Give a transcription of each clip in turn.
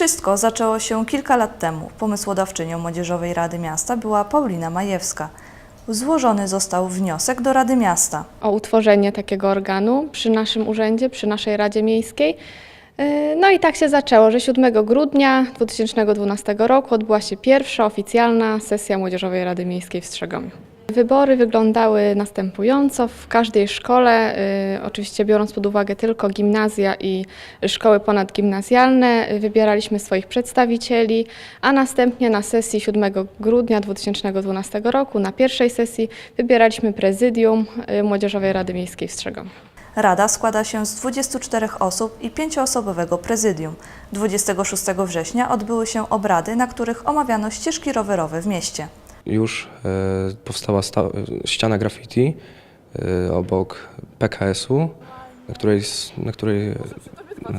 Wszystko zaczęło się kilka lat temu. Pomysłodawczynią Młodzieżowej Rady Miasta była Paulina Majewska. Złożony został wniosek do Rady Miasta. o utworzenie takiego organu przy naszym urzędzie, przy naszej Radzie Miejskiej. Yy, No i tak się zaczęło, że 7 grudnia 2012 roku odbyła się pierwsza oficjalna sesja Młodzieżowej Rady Miejskiej w Strzegomiu. Wybory wyglądały następująco. W każdej szkole, yy, oczywiście biorąc pod uwagę tylko gimnazja i szkoły ponadgimnazjalne, yy, wybieraliśmy swoich przedstawicieli, a następnie na sesji 7 grudnia 2012 roku, na pierwszej sesji, wybieraliśmy prezydium yy, Młodzieżowej Rady Miejskiej w Strzegomiu. Rada składa się z 24 osób i pięcioosobowego prezydium. 26 września odbyły się obrady, na których omawiano ścieżki rowerowe w mieście. Już e, powstała sta- ściana graffiti e, obok PKS-u, na której, na której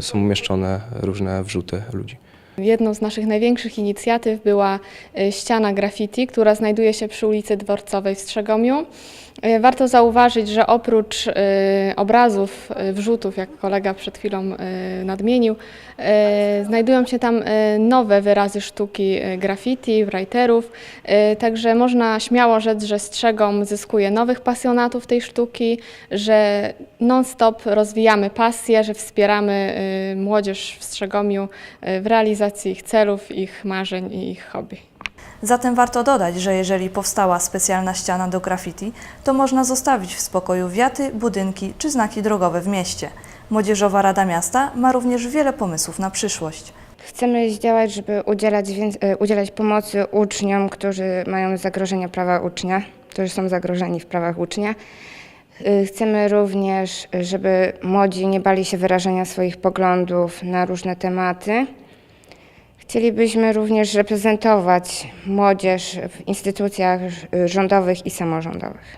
są umieszczone różne wrzuty ludzi. Jedną z naszych największych inicjatyw była e, ściana graffiti, która znajduje się przy ulicy Dworcowej w Strzegomiu. E, Warto zauważyć, że oprócz e, obrazów, wrzutów, jak kolega przed chwilą nadmienił, znajdują się tam nowe wyrazy sztuki graffiti, writerów, także można śmiało rzec, że Strzegom zyskuje nowych pasjonatów tej sztuki, że non-stop rozwijamy pasję, że wspieramy młodzież w Strzegomiu w realizacji ich celów, ich marzeń i ich hobby. Zatem warto dodać, że jeżeli powstała specjalna ściana do graffiti, to można zostawić w spokoju wiaty, budynki czy znaki drogowe w mieście. Młodzieżowa Rada Miasta ma również wiele pomysłów na przyszłość. Chcemy działać, żeby udzielać, e, udzielać pomocy uczniom, którzy mają zagrożenia prawa ucznia, którzy są zagrożeni w prawach ucznia. Y, Chcemy również, żeby młodzi nie bali się wyrażania swoich poglądów na różne tematy. Chcielibyśmy również reprezentować młodzież w instytucjach rządowych i samorządowych.